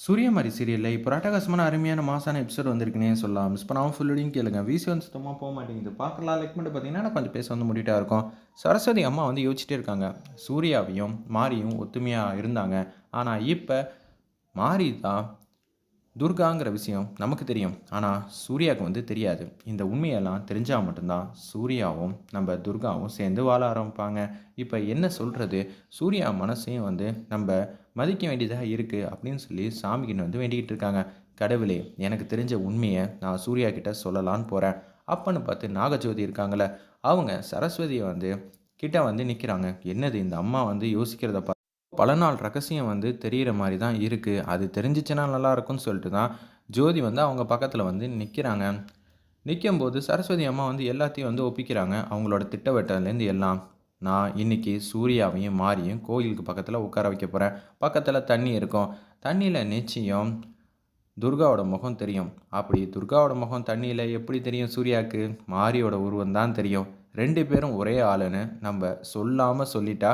சூரியமாரி சீரியலில் இப்போ ராட்டகாசமான அருமையான மாசான எபிசோட் வந்திருக்குனே சொல்லலாம். மிஸ் பண்ணாமல் ஃபுல்லோடையும் கேளுங்க. வீசி வந்து சுத்தமாக போக மாட்டேங்குது. பார்க்கலாம். லைக் மட்டும் பார்த்தீங்கன்னா கொஞ்சம் பேச வந்து முடிட்டா இருக்கும். சரஸ்வதி அம்மா வந்து யோசிச்சுட்டே இருக்காங்க. சூர்யாவையும் மாரியும் ஒத்துமையாக இருந்தாங்க. ஆனால் இப்போ மாரி தான் துர்காங்கிற விஷயம் நமக்கு தெரியும். ஆனால் சூர்யாவுக்கு வந்து தெரியாது. இந்த உண்மையெல்லாம் தெரிஞ்சால் மட்டும்தான் சூர்யாவும் நம்ம துர்காவும் சேர்ந்து வாழ ஆரம்பிப்பாங்க. இப்போ என்ன சொல்கிறது சூர்யா மனசையும் வந்து நம்ம மதிக்க வேண்டியதாக இருக்குது அப்படின்னு சொல்லி சாமிகிட்ட வந்து வேண்டிக்கிட்டு இருக்காங்க. கடவுளே எனக்கு தெரிஞ்ச உண்மையை நான் சூர்யா கிட்ட சொல்லலான்னு போகிறேன் அப்பன்னு பார்த்து நாகஜோதி இருக்காங்களே அவங்க சரஸ்வதியை வந்து கிட்ட வந்து நிற்கிறாங்க என்னது இந்த அம்மா வந்து யோசிக்கிறத பார்த்து பல நாள் ரகசியம் வந்து தெரிகிற மாதிரி தான் இருக்குது அது தெரிஞ்சிச்சுன்னா நல்லாயிருக்கும்னு சொல்லிட்டு தான் ஜோதி வந்து அவங்க பக்கத்தில் வந்து நிற்கிறாங்க நிற்கும்போது சரஸ்வதி அம்மா வந்து எல்லாத்தையும் வந்து ஒப்பிக்கிறாங்க. அவங்களோட திட்டவட்டத்துலேருந்து எல்லாம் நான் இன்னைக்கு சூர்யாவையும் மாரியும் கோயிலுக்கு பக்கத்தில் உட்கார வைக்க போகிறேன் பக்கத்தில் தண்ணி இருக்கும். தண்ணியில் நிச்சயம் துர்காவோட முகம் தெரியும். அப்படி துர்காவோட முகம் தண்ணியில் எப்படி தெரியும் சூர்யாவுக்கு மாரியோட உருவம் தான் தெரியும். ரெண்டு பேரும் ஒரே ஆளுன்னு நம்ம சொல்லாமல் சொல்லிட்டா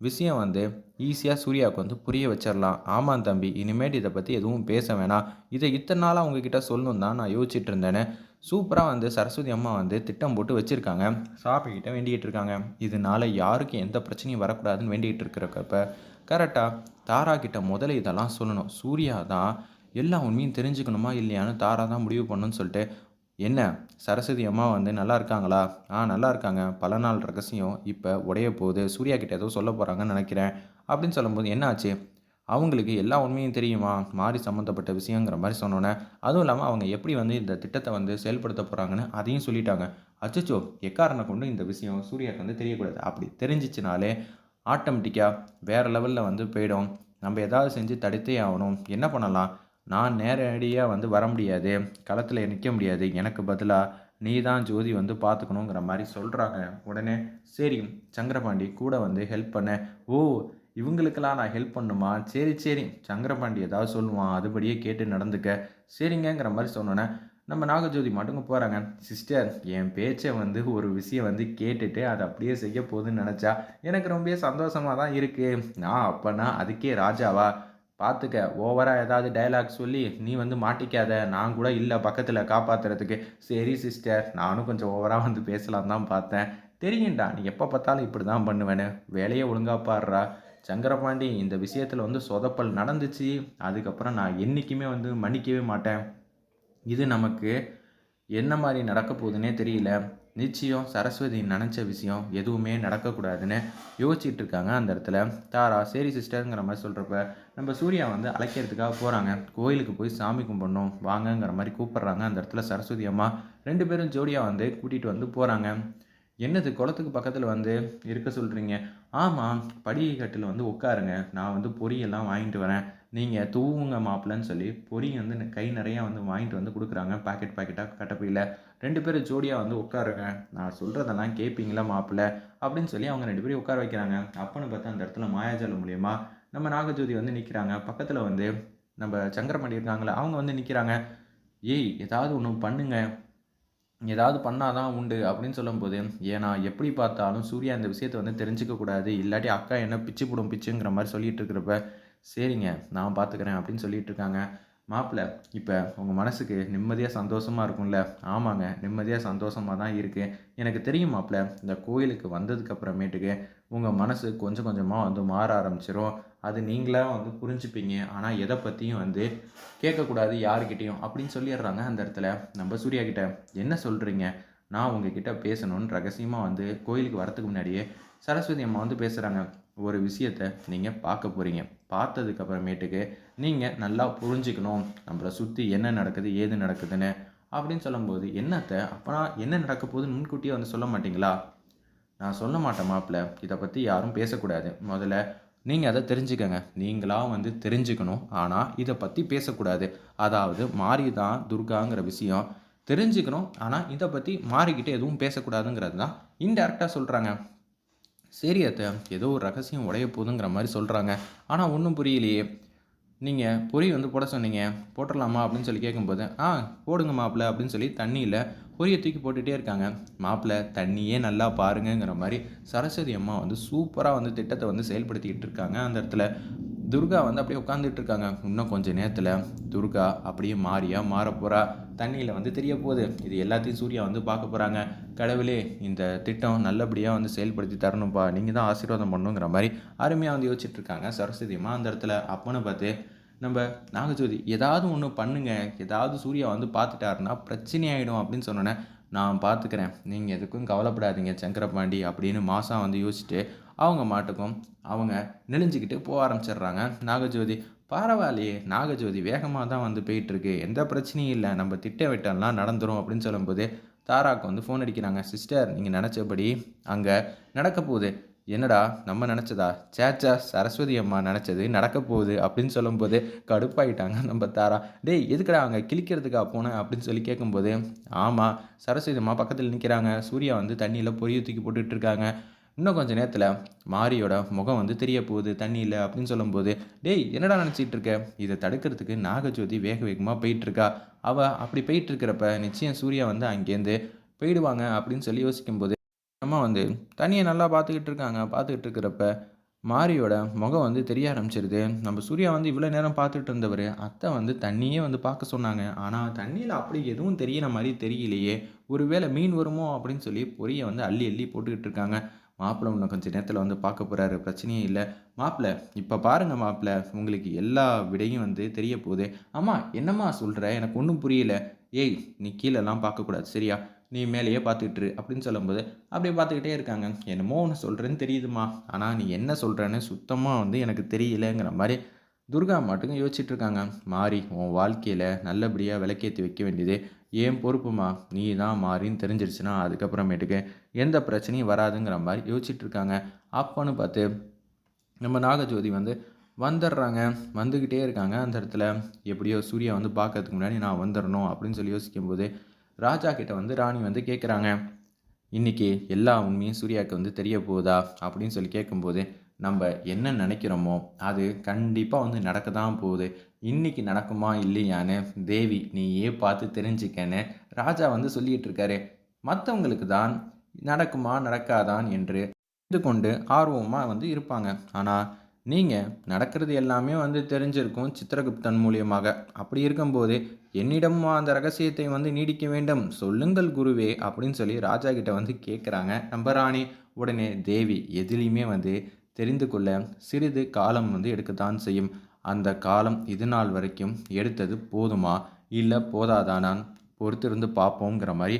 விஷயம் வந்து ஈஸியாக சூர்யாவுக்கு வந்து புரிய வச்சிடலாம் ஆமாம் தம்பி இனிமேட்டு இதை பற்றி எதுவும் பேச வேணாம். இதை இத்தனை நாளாக உங்ககிட்ட சொல்லணும் தான் நான் யோசிச்சுட்டு இருந்தேன்னு சூப்பராக வந்து சரஸ்வதி அம்மா வந்து திட்டம் போட்டு வச்சுருக்காங்க. சாப்பிக்கிட்ட வேண்டிகிட்டு இருக்காங்க. இதனால யாருக்கும் எந்த பிரச்சனையும் வரக்கூடாதுன்னு வேண்டிகிட்டு இருக்கிறப்ப கரெக்டாக தாரா கிட்ட முதல்ல இதெல்லாம் சொல்லணும். சூர்யா தான் எல்லா உண்மையும் தெரிஞ்சுக்கணுமா இல்லையான்னு தாரா தான் முடிவு பண்ணணும்னு சொல்லிட்டு என்ன? சரஸ்வதி அம்மா வந்து நல்லா இருக்காங்களா? ஆ நல்லா இருக்காங்க. பல நாள் ரகசியம். இப்போ உடைய போகுது சூர்யா கிட்ட ஏதோ சொல்ல போகிறாங்கன்னு நினைக்கிறேன். அப்படின்னு சொல்லும்போது என்ன ஆச்சு? அவங்களுக்கு எல்லா உண்மையும் தெரியுமா? மாறி சம்மந்தப்பட்ட விஷயங்கிற மாதிரி சொன்னோன்னே அதுவும் இல்லாமல் அவங்க எப்படி வந்து இந்த திட்டத்தை வந்து செயல்படுத்த போகிறாங்கன்னு அதையும் சொல்லிட்டாங்க. அச்சச்சோ! எக்காரனை கொண்டு இந்த விஷயம் சூர்யாவுக்கு வந்து தெரியக்கூடாது? அப்படி தெரிஞ்சிச்சினாலே ஆட்டோமேட்டிக்காக வேறு லெவலில் வந்து போயிடும். நம்ம ஏதாவது செஞ்சு தடுத்தே ஆகணும். என்ன பண்ணலாம்? நான் நேரடியாக வந்து வர முடியாது. களத்தில் நிற்க முடியாது. எனக்கு பதிலாக நீ தான் ஜோதி வந்து பார்த்துக்கணுங்கிற மாதிரி சொல்கிறாங்க உடனே சரி சங்கரபாண்டி கூட வந்து ஹெல்ப் பண்ண. ஓ இவங்களுக்கெல்லாம் நான் ஹெல்ப் பண்ணுமா? சரி சரி. சங்கரபாண்டி ஏதாவது சொல்லுவான். அதுபடியே கேட்டு நடந்துக்க. சரிங்கங்கிற மாதிரி சொன்னோன்னே நம்ம நாகஜோதி மட்டுங்க போகிறாங்க சிஸ்டர் என் பேச்சை வந்து ஒரு விஷயம் வந்து கேட்டுட்டு அதை அப்படியே செய்ய போகுதுன்னு நினச்சா எனக்கு ரொம்ப சந்தோஷமாக தான் இருக்குது நான் அப்போனா அதுக்கே ராஜாவா? பார்த்துக்க ஓவராக ஏதாவது டைலாக் சொல்லி நீ வந்து மாட்டிக்காத நான் கூட இல்லை பக்கத்தில் காப்பாற்றுறதுக்கு சரி சிஸ்டர் நானும் கொஞ்சம் ஓவராக வந்து பேசலாம் தான் பார்த்தேன். தெரியும்டா நீ எப்போ பார்த்தாலும் இப்படி தான் பண்ணுவேன்னு. வேலையை ஒழுங்காக பாடுறா சங்கரபாண்டி இந்த விஷயத்தில் வந்து சொதப்பல் நடந்துச்சு. அதுக்கப்புறம் நான் என்றைக்குமே வந்து மன்னிக்கவே மாட்டேன். இது நமக்கு என்ன மாதிரி நடக்க போகுதுன்னே தெரியல. நிச்சயம் சரஸ்வதி நினச்ச விஷயம் எதுவுமே நடக்கக்கூடாதுன்னு யோசிச்சுட்டு இருக்காங்க அந்த இடத்துல. தாரா சரி சிஸ்டருங்கிற மாதிரி சொல்கிறப்ப நம்ம சூர்யா வந்து அழைக்கிறதுக்காக போகிறாங்க கோயிலுக்கு போய் சாமி கும்பிடணும். வாங்கங்கிற மாதிரி கூப்பிட்றாங்க அந்த இடத்துல சரஸ்வதி அம்மா. ரெண்டு பேரும் ஜோடியாக வந்து கூட்டிகிட்டு வந்து போகிறாங்க என்னது குளத்துக்கு பக்கத்தில் வந்து இருக்க சொல்கிறீங்க ஆமாம் படிக்கட்டில் வந்து உட்காருங்க. நான் வந்து பொரியெல்லாம் வாங்கிட்டு வரேன். நீங்கள் தூவுங்க மாப்பிள்ளன்னு சொல்லி பொறி வந்து கை நிறையா வந்து வாங்கிட்டு வந்து கொடுக்குறாங்க. பாக்கெட் பாக்கெட்டாக கட்டப்பையில். ரெண்டு பேரும் ஜோடியாக வந்து உட்காருங்க. நான் சொல்கிறதெல்லாம் கேட்பீங்களா மாப்பிள்ள? அப்படின்னு சொல்லி அவங்க ரெண்டு பேரும் உட்கார வைக்கிறாங்க. அப்பன்னு பார்த்தா அந்த இடத்துல மாயாஜாலம் மூலயமா நம்ம நாகஜோதி வந்து நிற்கிறாங்க பக்கத்தில் வந்து நம்ம சங்கரமணி இருக்காங்களே அவங்க வந்து நிற்கிறாங்க ஏய் ஏதாவது ஒன்று பண்ணுங்க. ஏதாவது பண்ணாதான் உண்டு அப்படின்னு சொல்லும்போது ஏன்னா எப்படி பார்த்தாலும் சூர்யா இந்த விஷயத்தை வந்து தெரிஞ்சுக்க கூடாது. இல்லாட்டி அக்கா என்ன பிச்சு போடும் பிச்சுங்கிற மாதிரி சொல்லிகிட்டு இருக்கிறப்ப சரிங்க நான் பார்த்துக்கிறேன் அப்படின்னு சொல்லிட்டு இருக்காங்க. மாப்பிள்ள இப்போ உங்கள் மனசுக்கு நிம்மதியாக சந்தோஷமாக இருக்கும்ல? ஆமாங்க நிம்மதியாக சந்தோஷமாக தான் இருக்குது எனக்கு தெரியும் மாப்பிள்ள இந்த கோயிலுக்கு வந்ததுக்கப்புறமேட்டுக்கு உங்கள் மனசு கொஞ்சம் கொஞ்சமாக வந்து மாற ஆரம்பிச்சிரும். அது நீங்களாக வந்து புரிஞ்சுப்பீங்க. ஆனால் எதை பற்றியும் வந்து கேட்கக்கூடாது யாருக்கிட்டேயும் அப்படின்னு சொல்லிடுறாங்க அந்த இடத்துல. நம்ம சூர்யா கிட்ட என்ன சொல்கிறீங்க நான் உங்ககிட்ட பேசணும்னு ரகசியமாக வந்து கோயிலுக்கு வரத்துக்கு முன்னாடியே சரஸ்வதி அம்மா வந்து பேசுகிறாங்க ஒரு விஷயத்த நீங்கள் பார்க்க போகிறீங்க பார்த்ததுக்கு அப்புறமேட்டுக்கு நீங்கள் நல்லா புரிஞ்சுக்கணும் நம்மளை சுற்றி என்ன நடக்குது ஏது நடக்குதுன்னு அப்படின்னு சொல்லும்போது என்னத்தை? அப்போனா என்ன நடக்க போகுதுன்னு முன்கூட்டியே வந்து சொல்ல மாட்டிங்களா? நான் சொல்ல மாட்டேன் மாப்பிள்ள இதை பற்றி யாரும் பேசக்கூடாது. முதல்ல நீங்கள் அதை தெரிஞ்சுக்கங்க. நீங்களாக வந்து தெரிஞ்சுக்கணும். ஆனால் இதை பற்றி பேசக்கூடாது. அதாவது மாறி தான் துர்காங்கிற விஷயம். தெரிஞ்சுக்கணும். ஆனால் இதை பற்றி மாறிக்கிட்டு எதுவும் பேசக்கூடாதுங்கிறது தான் இன்டெரக்டாக சொல்கிறாங்க சரி அத்தை ஏதோ ஒரு ரகசியம் உடைய போதுங்கிற மாதிரி சொல்கிறாங்க ஆனால் ஒன்றும் புரியலையே. நீங்கள் பொறி வந்து போட சொன்னீங்க. போட்டுடலாமா அப்படின்னு சொல்லி கேட்கும்போது ஆ போடுங்க மாப்பிள்ள அப்படின்னு சொல்லி தண்ணியில் பொரியை தூக்கி போட்டுகிட்டே இருக்காங்க. மாப்பிள்ள தண்ணியே நல்லா பாருங்கங்கிற மாதிரி சரஸ்வதி அம்மா வந்து சூப்பராக வந்து திட்டத்தை வந்து செயல்படுத்திக்கிட்டு இருக்காங்க அந்த இடத்துல. துர்கா வந்து அப்படியே உட்காந்துட்டு இருக்காங்க இன்னும் கொஞ்சம் நேரத்தில் துர்கா அப்படியே மாறியா மாறப்போகிறா தண்ணியில் வந்து தெரிய போகுது இது எல்லாத்தையும் சூர்யா வந்து பார்க்க போகிறாங்க கடவுளே இந்த திட்டம் நல்லபடியாக வந்து செயல்படுத்தி தரணும்ப்பா நீங்கள் தான் ஆசீர்வாதம் பண்ணணுங்கிற மாதிரி அருமையாக வந்து யோசிச்சுட்டு இருக்காங்க சரஸ்வதி அந்த இடத்துல. அப்போன்னு பார்த்து நம்ம நாகஜோதி ஏதாவது ஒன்று பண்ணுங்க. ஏதாவது சூர்யா வந்து பார்த்துட்டாருன்னா பிரச்சனையாயிடும் அப்படின்னு சொன்னோன்னே நான் பார்த்துக்கிறேன். நீங்கள் எதுக்கும் கவலைப்படாதீங்க சங்கரபாண்டி அப்படின்னு மாதம் வந்து யோசிச்சுட்டு அவங்க மாட்டுக்கும் அவங்க நெளிஞ்சிக்கிட்டு போக ஆரம்பிச்சிடுறாங்க. நாகஜோதி பரவாயில்லையே நாகஜோதி வேகமாக தான் வந்து போயிட்டுருக்கு. எந்த பிரச்சனையும் இல்லை. நம்ம திட்டமிட்டெல்லாம் நடந்துரும் அப்படின்னு சொல்லும்போது தாராக்கு வந்து ஃபோன் அடிக்கிறாங்க. சிஸ்டர் நீங்கள் நினச்சபடி அங்கே நடக்க போகுது. என்னடா நம்ம நினச்சதா? சேச்சா சரஸ்வதி அம்மா நினச்சது நடக்க போகுது. அப்படின்னு சொல்லும்போது கடுப்பாயிட்டாங்க நம்ம தாரா. டேய் எதுக்குடா அங்கே கிழிக்கிறதுக்கா போனேன் அப்படின்னு சொல்லி கேட்கும்போது ஆமாம் சரஸ்வதி அம்மா பக்கத்தில் நிற்கிறாங்க சூர்யா வந்து தண்ணியில் பொரிய தூக்கி போட்டுட்ருக்காங்க இன்னும் கொஞ்சம் நேரத்தில் மாரியோட முகம் வந்து தெரிய போகுது தண்ணியில் அப்படின்னு சொல்லும்போது டேய் என்னடா நினச்சிட்டு இருக்க? இதை தடுக்கிறதுக்கு நாகஜோதி வேக வேகமாக போயிட்டுருக்கா? அவள் அப்படி போயிட்டு இருக்கிறப்ப நிச்சயம் சூர்யா வந்து அங்கேருந்து போயிடுவாங்க அப்படின்னு சொல்லி யோசிக்கும்போது அம்மா வந்து தண்ணியை நல்லா பார்த்துக்கிட்டு இருக்காங்க. பார்த்துக்கிட்டு இருக்கிறப்ப மாரியோட முகம் வந்து தெரிய ஆரம்பிச்சிருது. நம்ம சூர்யா வந்து இவ்வளோ நேரம் பார்த்துட்டு இருந்தவர். அத்தை வந்து தண்ணியே வந்து பார்க்க சொன்னாங்க. ஆனால் தண்ணியில் அப்படி எதுவும் தெரியிற மாதிரி தெரியலையே. ஒருவேளை மீன் வருமோ? அப்படின்னு சொல்லி பொரியை வந்து அள்ளி அள்ளி போட்டுக்கிட்டு இருக்காங்க. மாப்பிள்ளை இன்னும் கொஞ்சம் நேரத்தில் வந்து பார்க்க போகிறாரு பிரச்சனையே இல்லை. மாப்பிள்ளை இப்போ பாருங்கள் மாப்பிள்ளை உங்களுக்கு எல்லா விடையும் வந்து தெரிய போகுது. அம்மா என்னம்மா சொல்கிற எனக்கு ஒன்றும் புரியல. ஏய் நீ கீழெல்லாம் பார்க்கக்கூடாது சரியா? நீ மேலேயே பார்த்துக்கிட்டுரு அப்படின்னு சொல்லும்போது அப்படியே பார்த்துக்கிட்டே இருக்காங்க. என்னமோ ஒன்று சொல்கிறேன்னு தெரியுதுமா ஆனால் நீ என்ன சொல்கிறேன்னு சுத்தமாக வந்து எனக்கு தெரியலங்கிற மாதிரி துர்கா மட்டும் யோசிச்சுட்டு இருக்காங்க. மாறி உன் வாழ்க்கையில் நல்லபடியாக விளக்கேற்றி வைக்க வேண்டியது ஏன் பொறுப்புமா? நீ தான் மாறின்னு தெரிஞ்சிருச்சுன்னா அதுக்கப்புறமேட்டுக்கு எந்த பிரச்சனையும் வராதுங்கிற மாதிரி யோசிச்சுட்டு இருக்காங்க அப்போன்னு பார்த்து நம்ம நாகஜோதி வந்து வந்துடுறாங்க. வந்துக்கிட்டே இருக்காங்க. அந்த இடத்துல எப்படியோ சூர்யா வந்து பார்க்கறதுக்கு முன்னாடி நான் வந்துடணும். அப்படின்னு சொல்லி யோசிக்கும்போது ராஜா கிட்ட வந்து ராணி வந்து கேட்குறாங்க இன்றைக்கி எல்லா உண்மையும் சூர்யாவுக்கு வந்து தெரிய போகுதா? அப்படின்னு சொல்லி கேட்கும்போது நம்ம என்ன நினைக்கிறோமோ அது கண்டிப்பாக வந்து நடக்க தான் போகுது. இன்றைக்கி நடக்குமா இல்லையான்னு தேவி நீயே பார்த்து தெரிஞ்சுக்கன்னு ராஜா வந்து சொல்லிகிட்டு இருக்காரு மற்றவங்களுக்கு தான் நடக்குமா நடக்காதான் என்று இது கொண்டு ஆர்வமாக வந்து இருப்பாங்க. ஆனால் நீங்கள் நடக்கிறது எல்லாமே வந்து தெரிஞ்சிருக்கும் சித்திரகுப்தன் மூலியமாக. அப்படி இருக்கும்போது என்னிடம் அந்த ரகசியத்தை வந்து நீடிக்க வேண்டும். சொல்லுங்கள் குருவே அப்படின்னு சொல்லி ராஜா கிட்ட வந்து கேட்குறாங்க நம்ம ராணி உடனே தேவி எதிலையுமே வந்து தெரிந்து கொள்ள சிறிது காலம் வந்து எடுக்கத்தான் செய்யும். அந்த காலம் இது நாள் வரைக்கும் எடுத்தது போதுமா? இல்லை போதாதானான் பொறுத்திருந்து பார்ப்போங்கிற மாதிரி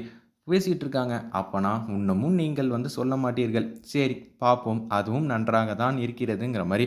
பேசிகிட்டு இருக்காங்க அப்போனா இன்னமும் நீங்கள் வந்து சொல்ல மாட்டீர்கள். சரி பார்ப்போம். அதுவும் நன்றாக தான் இருக்கிறதுங்கிற மாதிரி.